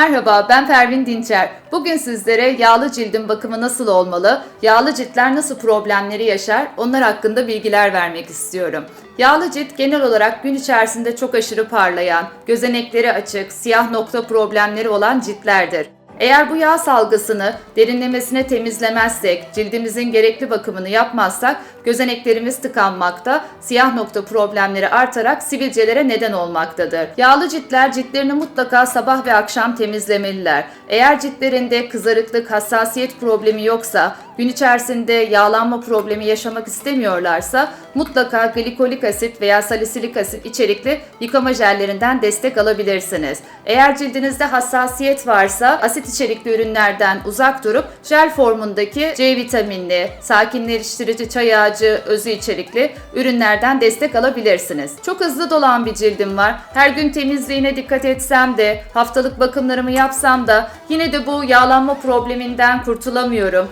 Merhaba ben Pervin Dinçer. Bugün sizlere yağlı cildin bakımı nasıl olmalı, yağlı ciltler nasıl problemleri yaşar onlar hakkında bilgiler vermek istiyorum. Yağlı cilt genel olarak gün içerisinde çok aşırı parlayan, gözenekleri açık, siyah nokta problemleri olan ciltlerdir. Eğer bu yağ salgısını derinlemesine temizlemezsek, cildimizin gerekli bakımını yapmazsak gözeneklerimiz tıkanmakta, siyah nokta problemleri artarak sivilcelere neden olmaktadır. Yağlı ciltler ciltlerini mutlaka sabah ve akşam temizlemeliler. Eğer ciltlerinde kızarıklık, hassasiyet problemi yoksa, gün içerisinde yağlanma problemi yaşamak istemiyorlarsa mutlaka glikolik asit veya salisilik asit içerikli yıkama jellerinden destek alabilirsiniz. Eğer cildinizde hassasiyet varsa asit içerikli ürünlerden uzak durup jel formundaki C vitaminli, sakinleştirici çay ağacı özü içerikli ürünlerden destek alabilirsiniz. Çok hızlı dolan bir cildim var. Her gün temizliğine dikkat etsem de, haftalık bakımlarımı yapsam da yine de bu yağlanma probleminden kurtulamıyorum.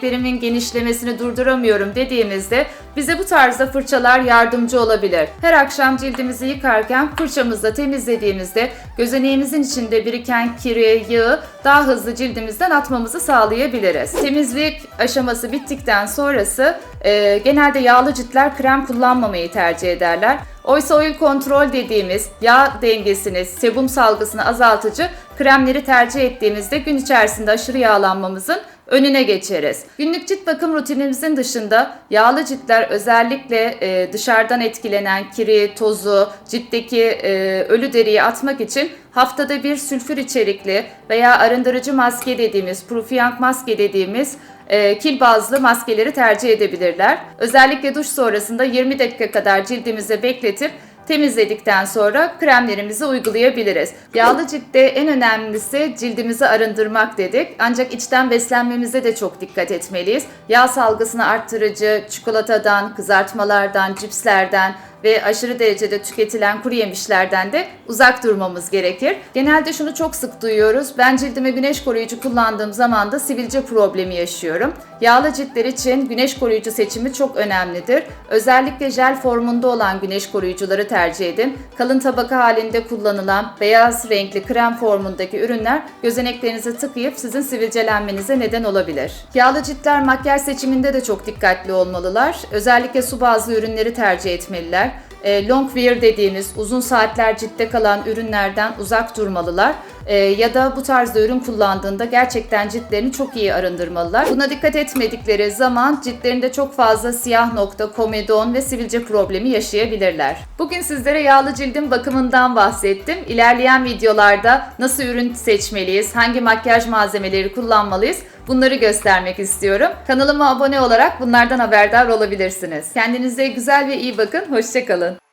Gözeneklerimin genişlemesini durduramıyorum dediğimizde bize bu tarzda fırçalar yardımcı olabilir. Her akşam cildimizi yıkarken fırçamızla temizlediğimizde gözeneğimizin içinde biriken kiri, yağı daha hızlı cildimizden atmamızı sağlayabiliriz. Temizlik aşaması bittikten sonrası e, genelde yağlı ciltler krem kullanmamayı tercih ederler. Oysa oil kontrol dediğimiz yağ dengesini, sebum salgısını azaltıcı kremleri tercih ettiğimizde gün içerisinde aşırı yağlanmamızın önüne geçeriz. Günlük cilt bakım rutinimizin dışında yağlı ciltler özellikle e, dışarıdan etkilenen kiri, tozu, ciltteki e, ölü deriyi atmak için haftada bir sülfür içerikli veya arındırıcı maske dediğimiz, Profiyank maske dediğimiz e, kil bazlı maskeleri tercih edebilirler. Özellikle duş sonrasında 20 dakika kadar cildimize bekletip temizledikten sonra kremlerimizi uygulayabiliriz. Yağlı ciltte en önemlisi cildimizi arındırmak dedik. Ancak içten beslenmemize de çok dikkat etmeliyiz. Yağ salgısını arttırıcı çikolatadan, kızartmalardan, cipslerden ve aşırı derecede tüketilen kuru yemişlerden de uzak durmamız gerekir. Genelde şunu çok sık duyuyoruz. Ben cildime güneş koruyucu kullandığım zaman da sivilce problemi yaşıyorum. Yağlı ciltler için güneş koruyucu seçimi çok önemlidir. Özellikle jel formunda olan güneş koruyucuları tercih edin. Kalın tabaka halinde kullanılan beyaz renkli krem formundaki ürünler gözeneklerinizi tıkayıp sizin sivilcelenmenize neden olabilir. Yağlı ciltler makyaj seçiminde de çok dikkatli olmalılar. Özellikle su bazlı ürünleri tercih etmeliler. E, long wear dediğimiz uzun saatler ciltte kalan ürünlerden uzak durmalılar. E, ya da bu tarzda ürün kullandığında gerçekten ciltlerini çok iyi arındırmalılar. Buna dikkat etmedikleri zaman ciltlerinde çok fazla siyah nokta, komedon ve sivilce problemi yaşayabilirler. Bugün sizlere yağlı cildin bakımından bahsettim. İlerleyen videolarda nasıl ürün seçmeliyiz, hangi makyaj malzemeleri kullanmalıyız Bunları göstermek istiyorum. Kanalıma abone olarak bunlardan haberdar olabilirsiniz. Kendinize güzel ve iyi bakın. Hoşçakalın.